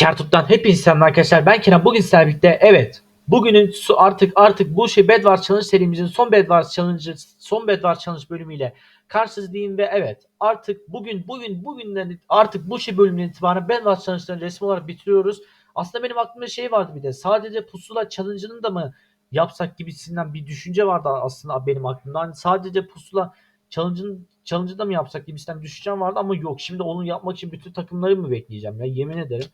Kertut'tan hepinize selam arkadaşlar. Ben Kerem. Bugün sizlerle birlikte evet. Bugünün su artık artık bu şey Bedwars Challenge serimizin son Bedwars Challenge son Bedwars Challenge bölümüyle karşınızdayım ve evet artık bugün bugün bugünden artık bu şey bölümünden itibaren Bedwars Challenge'ları resmi olarak bitiriyoruz. Aslında benim aklımda şey vardı bir de sadece pusula challenge'ını da mı yapsak gibisinden bir düşünce vardı aslında benim aklımda. Hani sadece pusula challenge'ın challenge'ı da mı yapsak gibisinden bir düşüncem vardı ama yok. Şimdi onu yapmak için bütün takımları mı bekleyeceğim ya yemin ederim.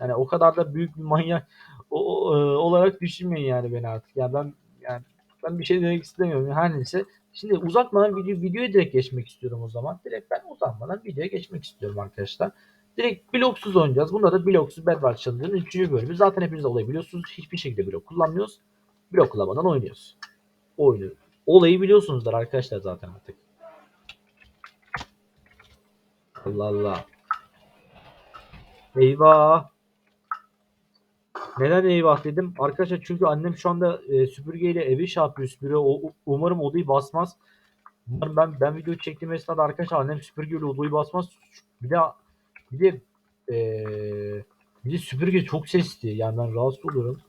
Yani o kadar da büyük bir manyak o, o- e, olarak düşünmeyin yani beni artık. Ya ben yani ben bir şey demek istemiyorum. Her neyse. Şimdi uzatmadan video videoya direkt geçmek istiyorum o zaman. Direkt ben uzatmadan videoya geçmek istiyorum arkadaşlar. Direkt bloksuz oynayacağız. Bunda da bloksuz Bedwars Challenge'ın 3. bölümü. Zaten hepiniz olayı biliyorsunuz. Hiçbir şekilde blok kullanmıyoruz. Blok kullanmadan oynuyoruz. Oyunu. Olayı biliyorsunuzdur arkadaşlar zaten artık. Allah Allah. Eyvah. Neden eyvah dedim? Arkadaşlar çünkü annem şu anda e, süpürgeyle evi şey yapıyor süpürüyor. O, umarım odayı basmaz. Umarım ben ben video çektiğim esnada arkadaşlar annem süpürgeyle odayı basmaz. Bir de bir de e, bir de süpürge çok sesli. Yani ben rahatsız oluyorum.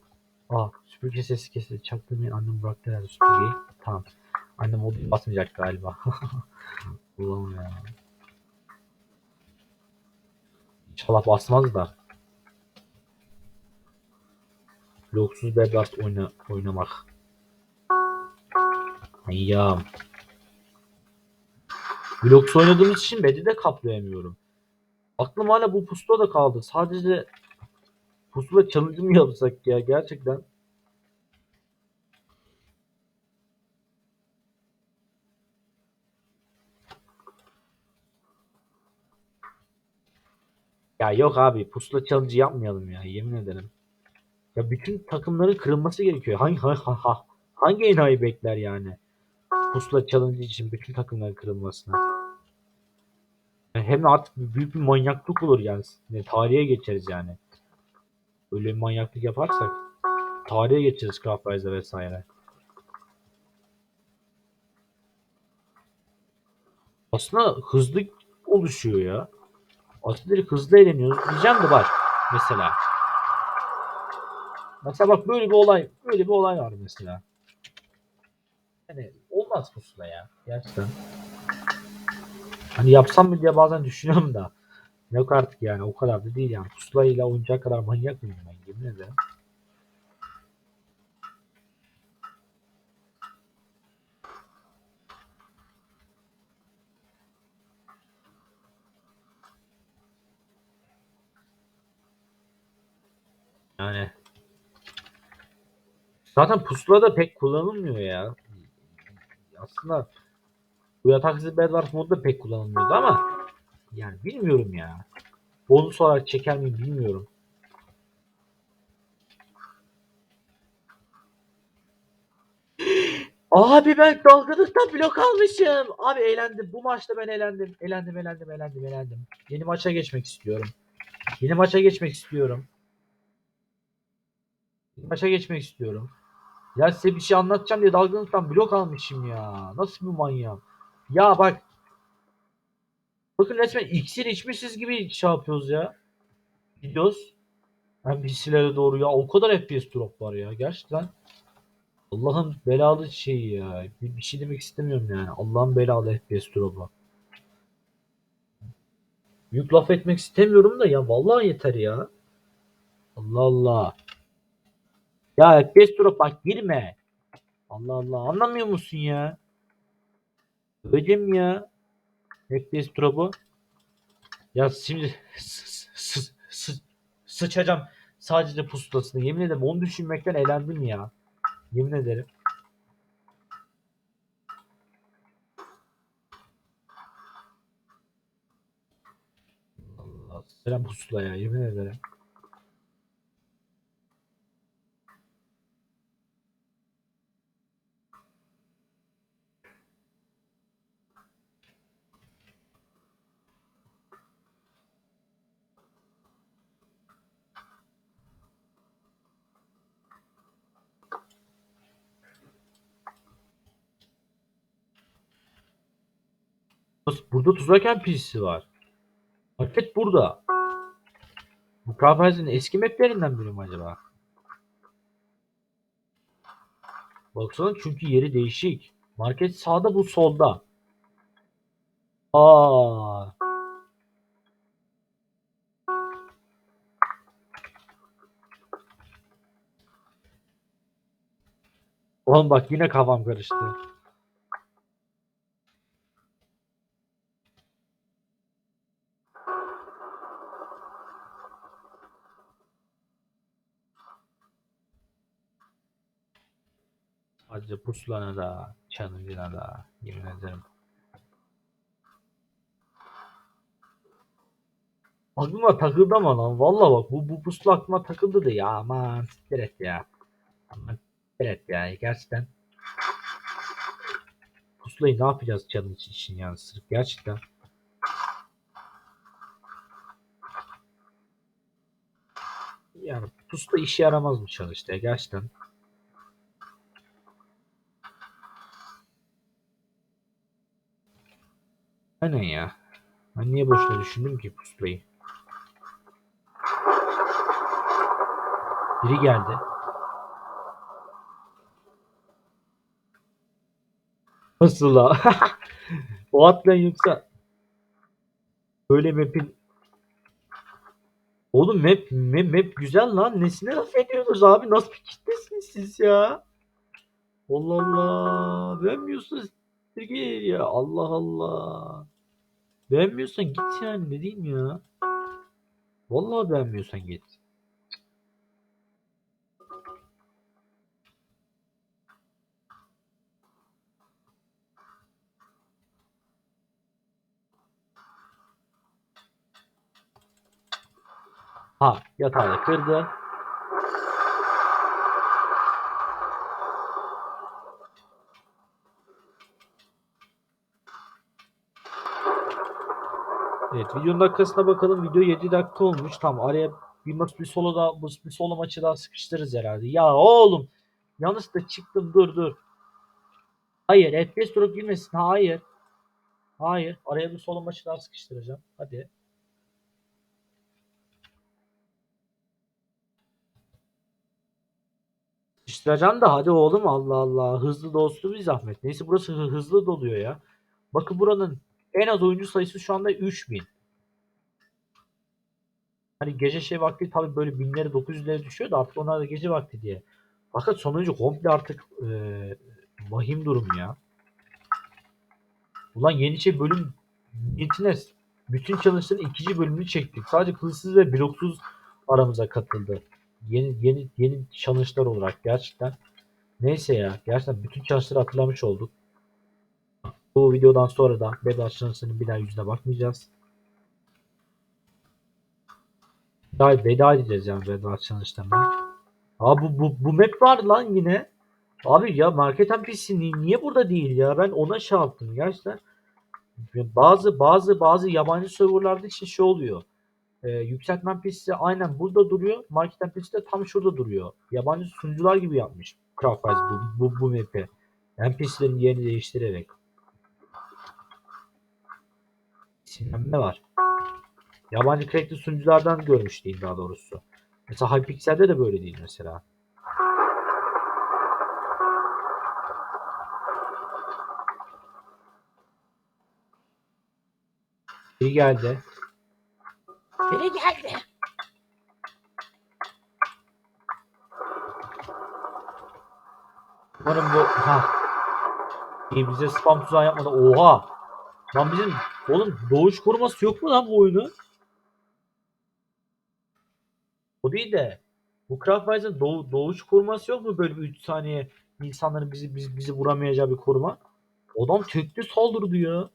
Aa süpürge sesi kesildi. Çaktırmayın annem bıraktı herhalde süpürgeyi. Tamam. Annem odayı basmayacak galiba. Ulan ya. İnşallah basmaz da. Bloksuz Bedwars oyna, oynamak. Ayyam. Bloksuz oynadığımız için bedi de kaplayamıyorum. Aklım hala bu pusula da kaldı. Sadece pusula challenge mı yapsak ya gerçekten. Ya yok abi pusula challenge yapmayalım ya yemin ederim. Ya bütün takımların kırılması gerekiyor. Hangi ha, ha, ha- hangi enayi bekler yani? Pusula challenge için bütün takımların kırılmasını. Yani hem artık büyük bir manyaklık olur yani. Yani tarihe geçeriz yani. Öyle bir manyaklık yaparsak tarihe geçeriz Craft Rise'da vesaire. Aslında hızlı oluşuyor ya. Aslında hızlı eğleniyoruz. Diyeceğim de bak mesela. Mesela bak böyle bir olay, böyle bir olay var mesela. Yani olmaz pusula ya. Gerçekten. Hani yapsam mı diye bazen düşünüyorum da. Yok artık yani o kadar da değil yani. Pusulayla oynayacak kadar manyak mıyım ben yemin ederim. Yani zaten pusula da pek kullanılmıyor ya. Aslında bu yataksız Bedwars modu da pek kullanılmıyordu ama yani bilmiyorum ya. Bonus olarak çeker miyim bilmiyorum. Abi ben dalgınlıktan blok almışım. Abi eğlendim. Bu maçta ben eğlendim. Eğlendim, eğlendim, eğlendim, eğlendim. Yeni maça geçmek istiyorum. Yeni maça geçmek istiyorum. Yeni maça geçmek istiyorum. Ya size bir şey anlatacağım diye dalgınlıktan blok almışım ya. Nasıl bir manyağım. Ya bak. Bakın resmen iksir içmişiz gibi şey yapıyoruz ya. Gidiyoruz. Hem hissilere doğru ya. O kadar FPS drop var ya. Gerçekten. Allah'ın belalı şeyi ya. Bir, bir şey demek istemiyorum yani. Allah'ın belalı FPS drop'u. Büyük laf etmek istemiyorum da ya. Vallahi yeter ya. Allah Allah. Ya FPS drop bak girme. Allah Allah. Anlamıyor musun ya? Ödem ya. FPS drop'u. Ya şimdi sıçacağım sadece pusulasını. Yemin ederim onu düşünmekten eğlendim ya. Yemin ederim. Allah selam pusula ya yemin ederim. Burada tuzak NPC'si var. Market burada. Bu Craftwise'ın eski maplerinden biri mi acaba? Baksana çünkü yeri değişik. Market sağda bu solda. Aa. Oğlum bak yine kafam karıştı. Sadece pusulana da, challenge'ına da yemin ederim. Aklıma takıldı ama lan valla bak bu, bu pusula aklıma takıldı da ya aman siktir et ya. Aman siktir et ya gerçekten. Pusulayı ne yapacağız challenge için yani sırf gerçekten. Yani pusula işe yaramaz mı çalıştı gerçekten. Aynen ya. Ben niye boşuna düşündüm ki pusulayı? Biri geldi. Nasıl la? o atlayan yoksa böyle map'in Oğlum map, map, map güzel lan. Nesine laf ediyorsunuz abi? Nasıl bir kitlesiniz siz ya? Allah Allah. Beğenmiyorsunuz. Git ya. Allah Allah. Beğenmiyorsan git yani. Ne diyeyim ya? Vallahi beğenmiyorsan git. Ha yatağı kırdı. Evet videonun dakikasına bakalım. Video 7 dakika olmuş. Tamam araya bir maç bir solo da bu- bir solo maçı daha sıkıştırırız herhalde. Ya oğlum yanlışlıkla çıktım dur dur. Hayır FPS drop girmesin. Hayır. Hayır. Araya bir solo maçı daha sıkıştıracağım. Hadi. Sıkıştıracaksın da hadi oğlum Allah Allah. Hızlı dostu bir zahmet. Neyse burası hı- hızlı doluyor ya. Bakın buranın en az oyuncu sayısı şu anda 3000. Hani gece şey vakti tabii böyle binleri 900'lere düşüyor da artık onlar da gece vakti diye. Fakat sonuncu komple artık e, vahim durum ya. Ulan yeni şey bölüm Gitines bütün challenge'ların ikinci bölümünü çektik. Sadece kılıçsız ve bloksuz aramıza katıldı. Yeni yeni yeni challenge'lar olarak gerçekten. Neyse ya. Gerçekten bütün challenge'ları hatırlamış olduk. Bu videodan sonra da Bedwars challenge'ının bir daha yüzüne bakmayacağız. Daha veda edeceğiz yani Bedwars challenge'dan. Aa bu, bu, bu map var lan yine. Abi ya Market NPC ni- niye burada değil ya? Ben ona şey yaptım gerçekten. Bazı bazı bazı yabancı serverlarda işte şey oluyor. Ee, yükseltme NPC'si aynen burada duruyor. Market NPC'si de tam şurada duruyor. Yabancı sunucular gibi yapmış Craftwise bu, bu, bu map'i. NPC'lerin yerini değiştirerek. Sinirlenme var. Yabancı crackli sunuculardan görmüş değil daha doğrusu. Mesela Hypixel'de de böyle değil mesela. Biri geldi. Biri geldi. Umarım bu ha. İyi bize spam tuzağı yapmadı. Oha. Lan bizim oğlum doğuş koruması yok mu lan bu oyunu? O değil de bu Craftwise'ın doğu, doğuş koruması yok mu böyle bir 3 saniye insanların bizi bizi, bizi vuramayacağı bir koruma? Adam tekli saldırdı ya.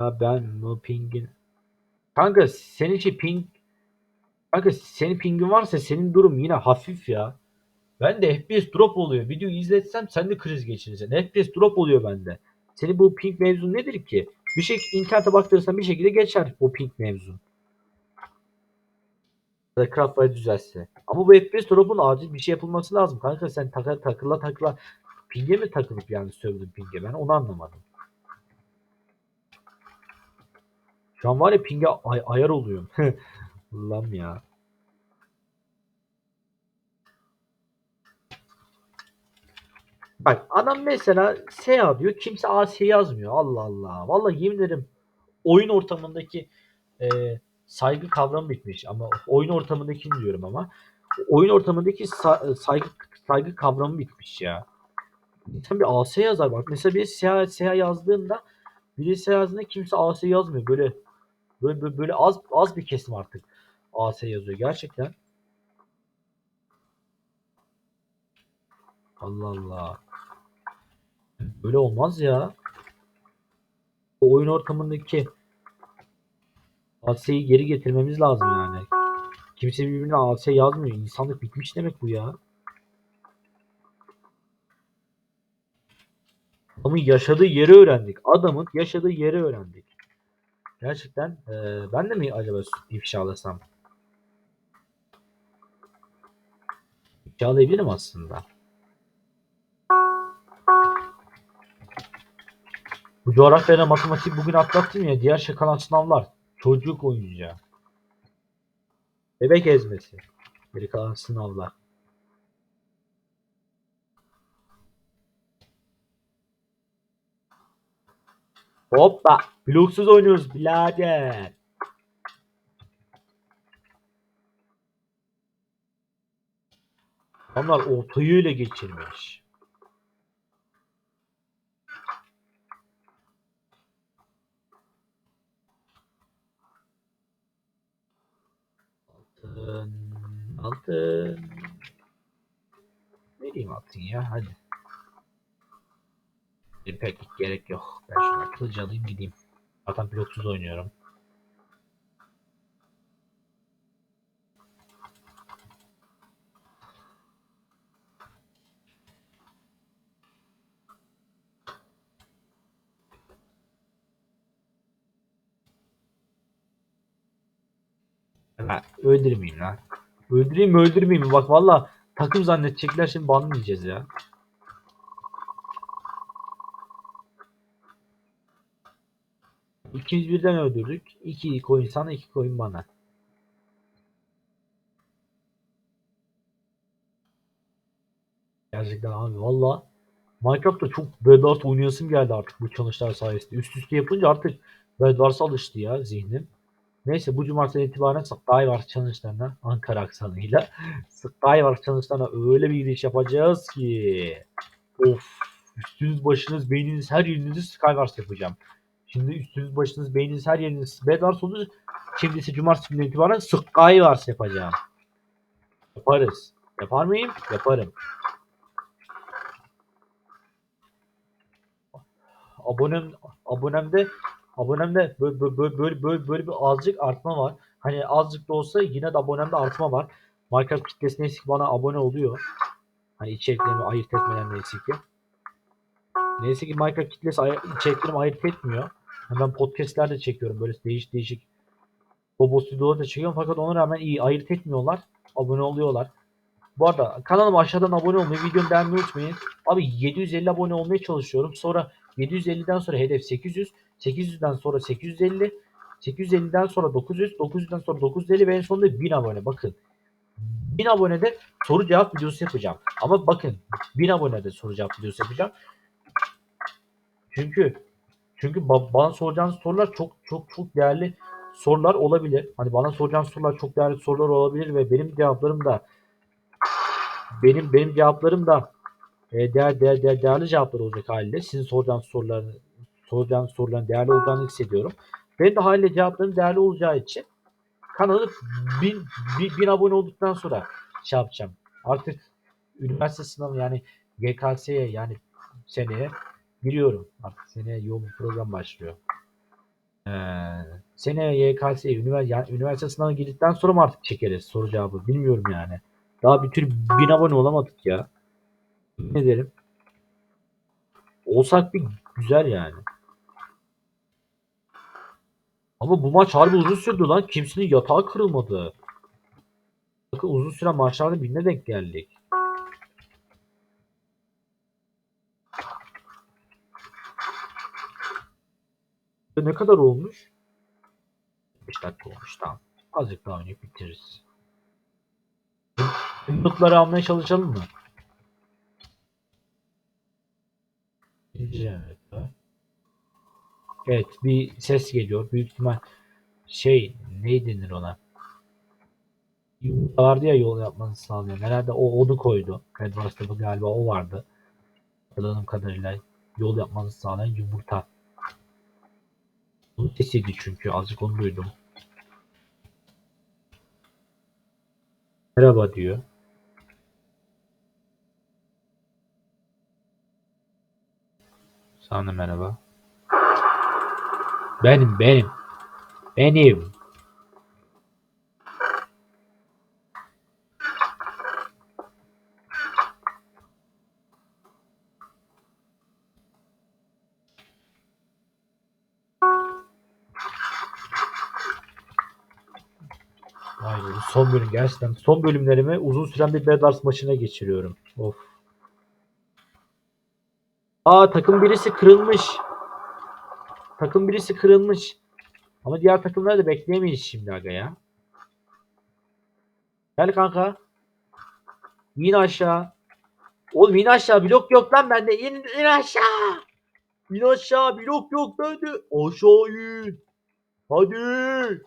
Ya ben bu pingin Kanka senin şey ping Kanka senin pingin varsa senin durum yine hafif ya. Ben de FPS drop oluyor. Videoyu izletsem sen de kriz geçirirsin. FPS drop oluyor bende. Senin bu ping mevzu nedir ki? Bir şey internete baktırırsan bir şekilde geçer o ping mevzu. Craftwise düzelse. Ama bu FPS drop'un acil bir şey yapılması lazım. Kanka sen takla takıla takla Pinge mi takılıp yani sövdüm pinge ben onu anlamadım. Şu an var ya pinge ay- ayar oluyorum. Allah'ım ya. Bak adam mesela SA diyor kimse AS yazmıyor. Allah Allah. Vallahi yemin ederim oyun ortamındaki e, saygı kavramı bitmiş ama oyun ortamındaki diyorum ama oyun ortamındaki sa- saygı saygı kavramı bitmiş ya. İnsan bir AS yazar bak. Mesela bir SEA, SEA yazdığında biri SEA yazdığında kimse AS yazmıyor. Böyle böyle, böyle az az bir kesim artık AS yazıyor gerçekten. Allah Allah. Böyle olmaz ya. O oyun ortamındaki AS'yi geri getirmemiz lazım yani. Kimse birbirine AS yazmıyor. İnsanlık bitmiş demek bu ya. Adamın yaşadığı yeri öğrendik. Adamın yaşadığı yeri öğrendik. Gerçekten eee, ben de mi acaba ifşalasam? İfşalayabilirim aslında. Bu coğrafyayla matematik bugün atlattım ya. Diğer şey kalan sınavlar. Çocuk oyuncağı. Bebek ezmesi. Geri kalan sınavlar. Hoppa. Bloksuz oynuyoruz birader. Adamlar ortayı öyle geçirmiş. Altın. Altın. Vereyim altın ya hadi. Bir pek gerek yok. Ben şuna kılıcı alayım gideyim. Zaten pilotsuz oynuyorum. Ha, öldürmeyeyim lan. Öldüreyim mi öldürmeyeyim mi? Bak valla takım zannedecekler şimdi banlayacağız ya. İkimiz birden öldürdük. İki coin sana iki coin bana. Gerçekten abi valla Minecraft'ta çok Bedwars oynayasım geldi artık bu challenge'lar sayesinde. Üst üste yapınca artık Bedwars'a alıştı ya zihnim. Neyse bu cumartesi itibaren Skywars challenge'larına Ankara aksanıyla Skywars challenge'larına öyle bir giriş yapacağız ki of üstünüz başınız beyniniz her yerinizi Skywars yapacağım. Şimdi üstünüz başınız beyniniz her yeriniz Bedwars olur. Şimdi ise cumartesi günden itibaren Skywars yapacağım. Yaparız. Yapar mıyım? Yaparım. abonem abonemde abonemde böyle böyle böyle böyle, bir azıcık artma var. Hani azıcık da olsa yine de abonemde artma var. Minecraft kitlesi neyse ki bana abone oluyor. Hani içeriklerimi ayırt etmeden neyse ki. Neyse ki Minecraft kitlesi ay- içeriklerimi ayırt etmiyor. Hani ben podcastler de çekiyorum böyle değişik değişik Bobo Studio'da da çekiyorum fakat ona rağmen iyi ayırt etmiyorlar. Abone oluyorlar. Bu arada kanalıma aşağıdan abone olmayı, videomu beğenmeyi unutmayın. Abi 750 abone olmaya çalışıyorum. Sonra 750'den sonra hedef 800. 800'den sonra 850. 850'den sonra 900. 900'den sonra 950 ve en sonunda 1000 abone. Bakın. 1000 abonede soru cevap videosu yapacağım. Ama bakın 1000 abonede soru cevap videosu yapacağım. Çünkü çünkü ba- bana soracağınız sorular çok çok çok değerli sorular olabilir. Hani bana soracağınız sorular çok değerli sorular olabilir ve benim cevaplarım da benim benim cevaplarım da e, değer, değer, değer, değerli cevaplar olacak haliyle. Sizin soracağınız soruların soracağınız soruların değerli olacağını hissediyorum. Benim de haliyle cevaplarım değerli olacağı için kanalı bin, bin, bin abone olduktan sonra şey yapacağım. Artık üniversite sınavı yani GKS'ye yani seneye giriyorum. Artık seneye yoğun bir program başlıyor. Ee, seneye YKS'ye üniversite, yani üniversite sınavına girdikten sonra mı artık çekeriz soru cevabı bilmiyorum yani. Daha bir tür bin abone olamadık ya. Ne derim? Olsak bir güzel yani. Ama bu maç harbi uzun sürdü lan. Kimsenin yatağı kırılmadı. Bakın uzun süren maçlarda birine denk geldik. Ne kadar olmuş? 5 dakika olmuş tamam. Azıcık daha oynayıp bitiririz. Yumrukları almaya çalışalım mı? İnce evet. Evet bir ses geliyor. Büyük ihtimal şey ne denir ona? Yumurta vardı ya yol yapmanızı sağlayan. Herhalde o onu koydu. Bu galiba o vardı. Hatırladığım kadarıyla yol yapmanızı sağlayan yumurta. Bunun sesiydi çünkü azıcık onu duydum. Merhaba diyor. Sana merhaba. Benim benim. Benim. Vay son bölüm gerçekten son bölümlerimi uzun süren bir Bedwars maçına geçiriyorum. Of. Aa takım birisi kırılmış. Takım birisi kırılmış. Ama diğer takımları da bekleyemeyiz şimdi aga ya. Gel kanka. İn aşağı. Oğlum in aşağı blok yok lan bende. İn, in aşağı. İn aşağı blok yok bende. Aşağı in. Hadi.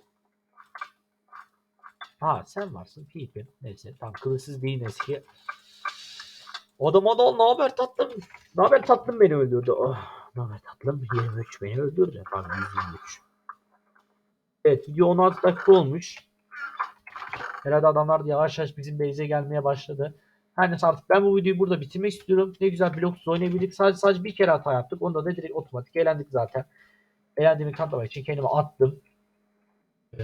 Ha sen varsın Pippin. Neyse tam kılıçsız değil eski. Adam adam ne haber tatlım? Ne haber tatlım beni öldürdü. Oh, ne haber tatlım? 23 beni öldürdü. Pardon 123. Evet video 16 dakika olmuş. Herhalde adamlar da yavaş yavaş bizim base'e gelmeye başladı. Her neyse artık ben bu videoyu burada bitirmek istiyorum. Ne güzel bloksuz oynayabildik. Sadece sadece bir kere hata yaptık. Onda da direkt otomatik eğlendik zaten. Eğlendiğimi kanıtlamak için kendimi attım.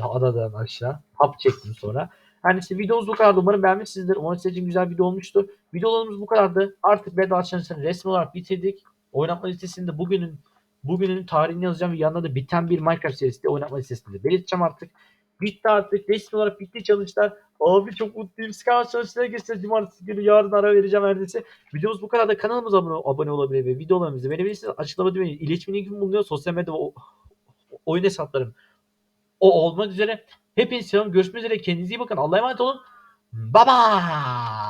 Adadan aşağı. Hap çektim sonra. Her neyse videomuz bu kadar. Umarım beğenmişsinizdir. Umarım istediğim güzel video olmuştur. Videolarımız bu kadardı. Artık Bedwars Challenge'ını resmi olarak bitirdik. Oynatma listesinde bugünün bugünün tarihini yazacağım ve yanına da biten bir Minecraft serisi de oynatma listesinde belirteceğim artık. Bitti artık. Resmi olarak bitti challenge'lar. Abi çok mutluyum. Scar challenge'lara geçeceğiz. Cumartesi günü yarın ara vereceğim neredeyse. Videomuz bu kadar da kanalımıza abone, abone olabilir ve videolarımızı beğenebilirsiniz. Açıklama düğmeni iletişim linkim bulunuyor. Sosyal medya o- oyun hesaplarım o olmak üzere. Hepiniz selam. Görüşmek üzere. Kendinize iyi bakın. Allah'a emanet olun. Bye bye.